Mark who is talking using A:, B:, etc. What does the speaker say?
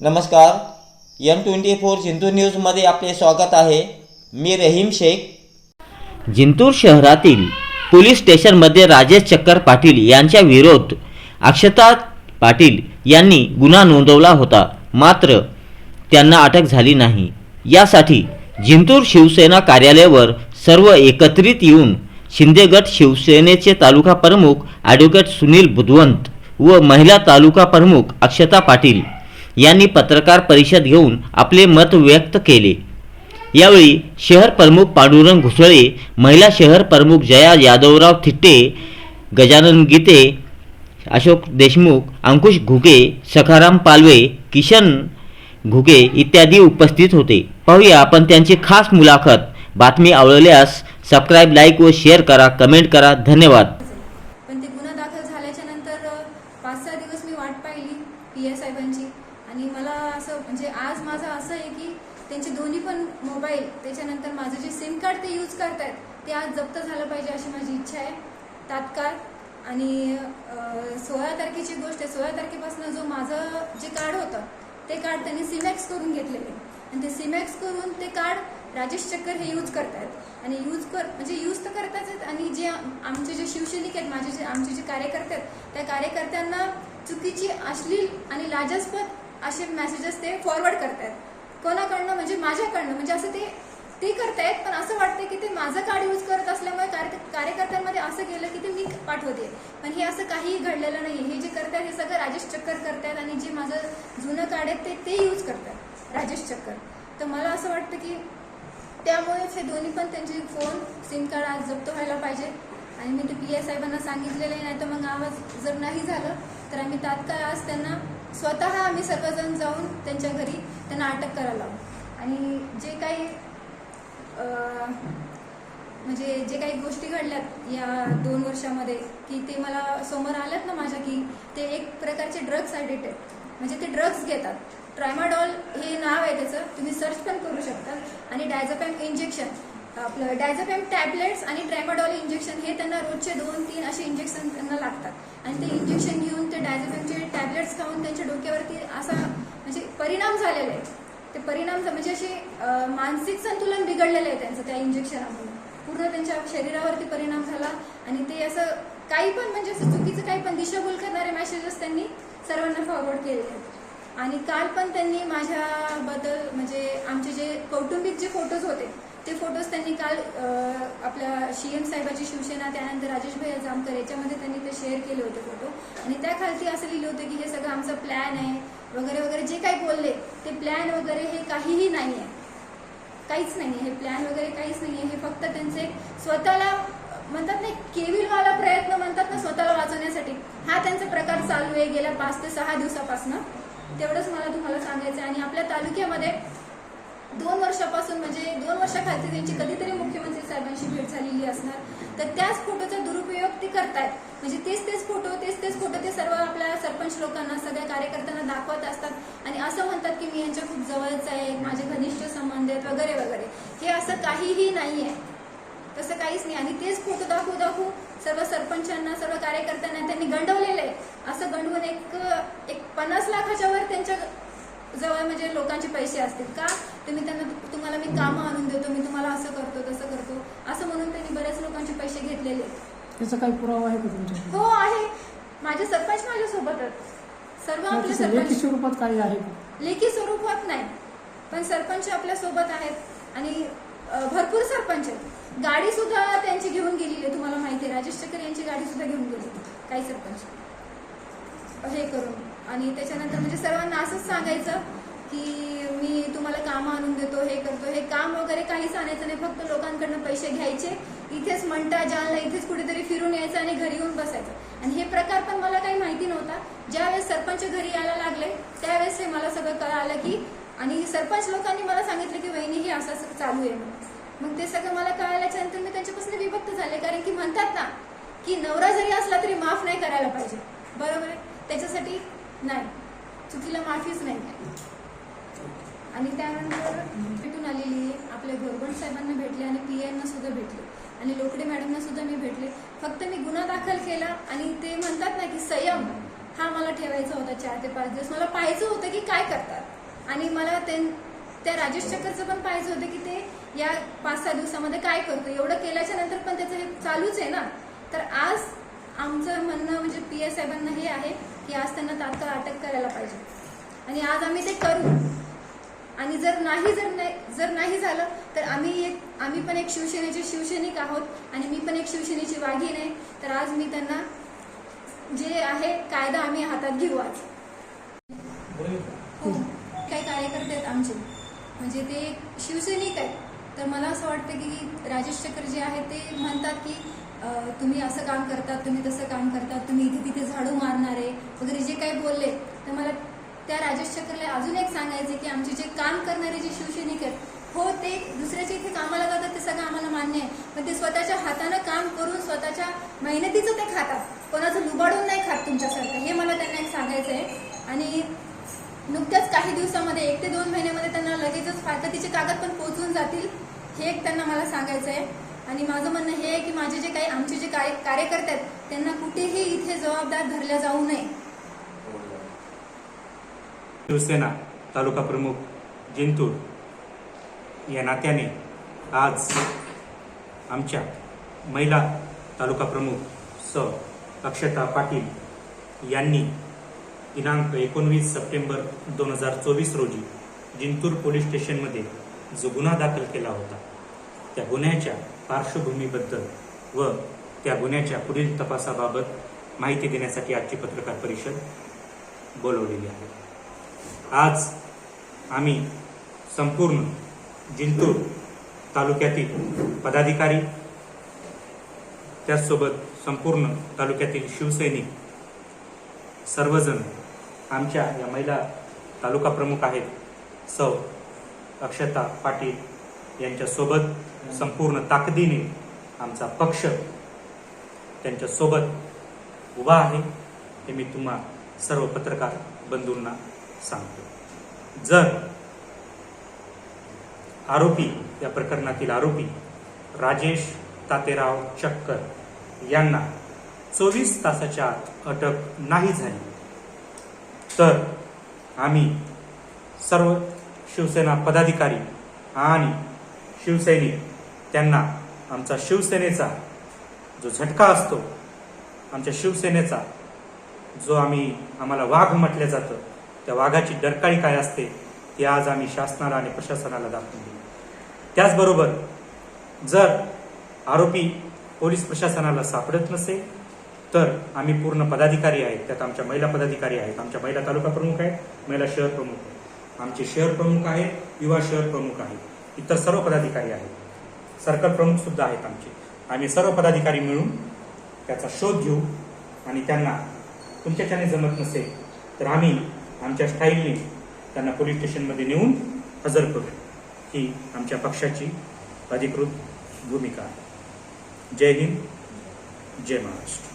A: नमस्कार. M twenty four Jintur न्यूजमध्ये आपले स्वागत आहे. मी रहीम शेख.
B: जिंतूर शहरातील पोलीस स्टेशनमध्ये राजेश चक्कर पाटील यांच्या विरोध अक्षता पाटील यांनी गुन्हा नोंदवला होता. मात्र त्यांना अटक झाली नाही. यासाठी जिंतूर शिवसेना कार्यालयावर सर्व एकत्रित येऊन शिंदेगट शिवसेनेचे तालुका प्रमुख ॲडव्होकेट सुनील बुधवंत व महिला तालुका प्रमुख अक्षता पाटील यांनी पत्रकार परिषद घेऊन आपले मत व्यक्त केले. यावेळी शहर प्रमुख पांडुरंग घुसळे महिला शहर प्रमुख जया यादवराव थिट्टे गजानन गीते अशोक देशमुख अंकुश घुगे सखाराम पालवे किशन घुगे इत्यादी उपस्थित होते. पाहूया आपण त्यांची खास मुलाखत. बातमी आवडल्यास सबस्क्राईब लाईक व शेअर करा कमेंट करा. धन्यवाद.
C: पण ते गुन्हा दाखल झाल्याच्यानंतर पाच सहा दिवस मी वाट पाहिली पी एस साहेबांची. आणि मला असं म्हणजे आज माझं असं आहे की त्यांचे दोन्ही पण मोबाईल त्याच्यानंतर माझं जे सिम कार्ड ते यूज करतायत ते आज जप्त झालं पाहिजे अशी माझी इच्छा आहे तात्काळ. आणि सोळा तारखेची गोष्ट आहे सोळा तारखेपासून जो माझं जे कार्ड होतं ते कार्ड त्यांनी सिमॅक्स करून घेतलेले आणि ते सिमॅक्स करून ते कार्ड राजेश चक्कर हे यूज करतायत. आणि यूज कर म्हणजे यूज तर करताच आहेत आणि जे आमचे जे शिवसैनिक आहेत माझे जे आमचे जे कार्यकर्ते आहेत त्या कार्यकर्त्यांना चुकीची अश्लील आणि लाजास्पद असे मेसेजेस ते फॉरवर्ड करतायत. कोणाकडनं? म्हणजे माझ्याकडनं. म्हणजे असं ते ते करतायत पण असं वाटतं की ते माझं कार्ड यूज करत असल्यामुळे कार्यकर्त्यांमध्ये असं केलं की ते मी पाठवते. पण हे असं काहीही घडलेलं नाही हे जे करतायत हे सगळं राजेश चक्कर करतायत आणि जे माझं जुनं कार्ड आहे ते ते यूज करतायत. राजेश चक्कर. तर मला असं वाटतं की त्यामुळेच हे दोन्ही पण त्यांचे फोन सिम कार्ड आज जप्त व्हायला पाहिजे. आणि मी ते पी एस साहेबांना सांगितलेलं आहे नाही तर मग आवाज जर नाही झालं तर आम्ही तात्काळ आज त्यांना स्वतः आम्ही सर्वजण जाऊन त्यांच्या घरी त्यांना अटक करायला लावू. आणि जे काही म्हणजे जे काही गोष्टी घडल्यात या दोन वर्षामध्ये की ते मला समोर आल्यात ना माझ्या की ते एक प्रकारचे ड्रग्स ॲडिक्ट आहेत. म्हणजे ते ड्रग्स घेतात. ट्रायमाडॉल हे नाव आहे त्याचं. तुम्ही सर्च पण करू शकता. आणि डायझोपॅम इंजेक्शन आपलं डायझोपॅम टॅबलेट्स आणि ट्रॅमाडॉल इंजेक्शन हे त्यांना रोजचे दोन तीन असे इंजेक्शन त्यांना लागतात. आणि ते इंजेक्शन घेऊन ते डायझोपॅमचे टॅबलेट्स खाऊन त्यांच्या डोक्यावरती असा म्हणजे परिणाम झालेला आहे ते परिणाम झा- म्हणजे असे मानसिक संतुलन बिघडलेलं आहे त्यांचं त्या इंजेक्शनामुळे पूर्ण त्यांच्या शरीरावरती परिणाम झाला आणि ते असं काही पण म्हणजे असं चुकीचं काही पण दिशाभूल करणारे मेसेजेस त्यांनी सर्वांना फॉरवर्ड केलेले आहेत. आणि काल पण त्यांनी माझ्याबद्दल म्हणजे आमचे जे कौटुंबिक जे फोटोज होते ते फोटोज त्यांनी काल आपल्या सी एम साहेबाची शिवसेना त्यानंतर राजेश भाई जामकर याच्यामध्ये त्यांनी ते शेअर केले होते फोटो आणि त्या खालती असं लिहिलं होतं की हे सगळं आमचं प्लॅन आहे वगैरे वगैरे जे काही बोलले ते प्लॅन वगैरे हे काहीही नाही आहे काहीच नाही हे प्लॅन वगैरे काहीच नाही आहे हे फक्त त्यांचे स्वतःला म्हणतात ना केविलवाला प्रयत्न म्हणतात ना स्वतःला वाचवण्यासाठी. हा त्यांचा प्रकार चालू आहे. गेल्या पाच ते सहा दिवसापासून. तेवढंच मला तुम्हाला सांगायचं आहे. आणि आपल्या तालुक्यामध्ये दोन वर्षापासून म्हणजे दोन वर्षाखालची त्यांची कधीतरी मुख्यमंत्री साहेबांशी भेट झालेली असणार. तर त्याच फोटोचा दुरुपयोग ते करतायत. म्हणजे तेच तेच फोटो तेच तेच फोटो ते सर्व आपल्या सरपंच लोकांना सगळ्या कार्यकर्त्यांना दाखवत असतात. आणि असं म्हणतात की मी यांच्या खूप जवळच आहे माझे घनिष्ठ संबंध आहेत वगैरे वगैरे. हे असं काहीही नाही आहे तसं काहीच नाही. आणि तेच फोटो दाखवू दाखवू सर्व सरपंचांना सर्व कार्यकर्त्यांना त्यांनी गंडवलेलं आहे. असं गंडवून एक एक पन्नास लाखाच्या वर त्यांच्या जवळ म्हणजे लोकांचे पैसे असतील. का? तुम्ही त्यांना तुम्हाला मी कामं आणून देतो मी तुम्हाला असं करतो तसं करतो. असं म्हणून त्यांनी बऱ्याच लोकांचे पैसे घेतलेले.
D: त्याचा काही पुरावा आहे का तुमच्याकडे?
C: हो आहे. माझे सरपंच माझ्या सोबत आहेत सर्व आपले
D: लेखी
C: सरपंच.
D: स्वरूपात काही आहे का?
C: लेखी स्वरूपात नाही. पण सरपंच आपल्यासोबत आहेत. आणि अ, भरपूर सरपंच आहेत. गाडी सुद्धा त्यांची घेऊन गेलेली आहे तुम्हाला माहिती आहे. राजेश चक्कर यांची गाडी सुद्धा घेऊन गेली काही सरपंच. हे करून. आणि त्याच्यानंतर म्हणजे सर्वांना असंच सांगायचं की मी तुम्हाला कामं आणून देतो हे करतो. हे काम वगैरे काहीच आणायचं नाही फक्त लोकांकडनं पैसे घ्यायचे. इथेच म्हणता जालना इथेच कुठेतरी फिरून यायचं आणि घरी येऊन बसायचं. आणि हे प्रकार पण मला काही माहिती नव्हता. ज्यावेळेस सरपंच घरी यायला लागले त्यावेळेस हे मला सगळं कळालं की आणि सरपंच लोकांनी मला सांगितलं की वहिनी हे असं चालू आहे. मग ते सगळं मला कळाल्याच्या नंतर मी त्यांच्यापासून विभक्त झाले. कारण की म्हणतात ना की नवरा जरी असला तरी माफ नाही करायला पाहिजे. बरोबर आहे? त्याच्यासाठी नाही. चुकीला माफीच नाही आणि त्यानंतर भेटून आलेली आपल्या घोरबंड साहेबांना भेटले आणि पी एनना सुद्धा भेटले. आणि लोकडे मॅडमना सुद्धा मी भेटले. फक्त मी गुन्हा दाखल केला आणि ते म्हणतात ना की संयम हा मला ठेवायचा होता चार ते पाच दिवस. मला पाहायचं होतं की काय करतात. आणि मला ते त्या राजेश चक्करचं पण पाहिजे होतं की ते या पाच सहा दिवसामध्ये काय करतो एवढं केल्याच्यानंतर पण त्याचं हे चालूच आहे ना. तर आज आमचं म्हणणं म्हणजे पी एस साहेबांना हे आहे की आज त्यांना तात्काळ अटक करायला पाहिजे. आणि आज आम्ही ते करू. आणि जर नाही जर नाही जर नाही झालं तर आम्ही एक आम्ही पण एक शिवसेनेचे शिवसैनिक आहोत आणि मी पण एक शिवसेनेची वाघीण आहे. तर आज मी त्यांना जे आहे कायदा आम्ही हातात घेऊ आज. हो काही कार्यकर्ते आहेत आमचे. म्हणजे ते शिवसैनिक आहेत. तर मला असं वाटतं की राजेश चक्र जे आहे ते म्हणतात की तुम्ही असं काम करतात तुम्ही तसं काम करतात तुम्ही इथे तिथे झाडू मारणारे वगैरे जे काही बोलले तर मला त्या राजेश चक्रला अजून एक सांगायचे की आमचे जे काम करणारे जे शिवसैनिक आहेत हो ते दुसऱ्याच्या इथे कामाला जातात ते सगळं आम्हाला मान्य आहे. पण ते स्वतःच्या हातानं काम करून स्वतःच्या मेहनतीचं ते खातात. कोणाचं लुबाडून नाही खात तुमच्यासारखं. हे मला त्यांना एक सांगायचं आहे. आणि नुकत्याच काही दिवसामध्ये एक ते दोन महिन्यामध्ये त्यांना लगेचच फाटतीचे कागद पण पोहोचून जातील हे एक त्यांना मला सांगायचं आहे. आणि माझं म्हणणं हे आहे की माझे जे काही आमचे जे कार्य कार्यकर्ते आहेत त्यांना कुठेही इथे जबाबदार धरल्या जाऊ नये.
E: शिवसेना तालुका प्रमुख जिंतूर या नात्याने आज आमच्या महिला तालुका प्रमुख स अक्षता पाटील यांनी दिनांक एकोणवीस सप्टेंबर दोन हजार चोवीस रोजी जिंतूर पोलीस स्टेशनमध्ये जो गुन्हा दाखल केला होता त्या गुन्ह्याच्या पार्श्वभूमीबद्दल व त्या गुन्ह्याच्या पुढील तपासाबाबत माहिती देण्यासाठी आजची पत्रकार परिषद बोलवलेली आहे. आज आम्ही संपूर्ण जिंतूर तालुक्यातील पदाधिकारी त्याचसोबत संपूर्ण तालुक्यातील शिवसैनिक सर्वजण आमच्या या महिला तालुका प्रमुख आहेत सौ अक्षता पाटील यांच्यासोबत संपूर्ण ताकदीने आमचा पक्ष त्यांच्यासोबत उभा आहे. हे मी तुम्हा सर्व पत्रकार बंधूंना सांगतो. जर आरोपी या प्रकरणातील आरोपी राजेश तातेराव चक्कर यांना चोवीस तासाच्या आत अटक नाही झाली तर आम्ही सर्व शिवसेना पदाधिकारी आणि शिवसैनिक त्यांना आमचा शिवसेनेचा जो झटका असतो आमच्या शिवसेनेचा जो आम्ही आम्हाला वाघ म्हटलं जातं त्या वाघाची डरकाळी काय असते ती आज आम्ही शासनाला आणि प्रशासनाला दाखवून दिली त्याचबरोबर जर आरोपी पोलीस प्रशासनाला सापडत नसेल तर आम्ही पूर्ण पदाधिकारी आहेत. त्यात आमच्या महिला पदाधिकारी आहेत. आमच्या महिला तालुका प्रमुख आहेत महिला शहर प्रमुख आहेत. आमचे शहर प्रमुख आहेत युवा शहर प्रमुख आहेत. इतर सर्व पदाधिकारी आहेत. सर्कल प्रमुख सुद्धा आहेत आमचे. आम्ही सर्व पदाधिकारी मिळून त्याचा शोध घेऊ आणि त्यांना तुमच्याच्याने जमत नसेल तर आम्ही आमच्या स्टाईलने त्यांना पोलीस स्टेशनमध्ये नेऊन हजर करू ही आमच्या पक्षाची अधिकृत भूमिका आहे. जय हिंद जय महाराष्ट्र.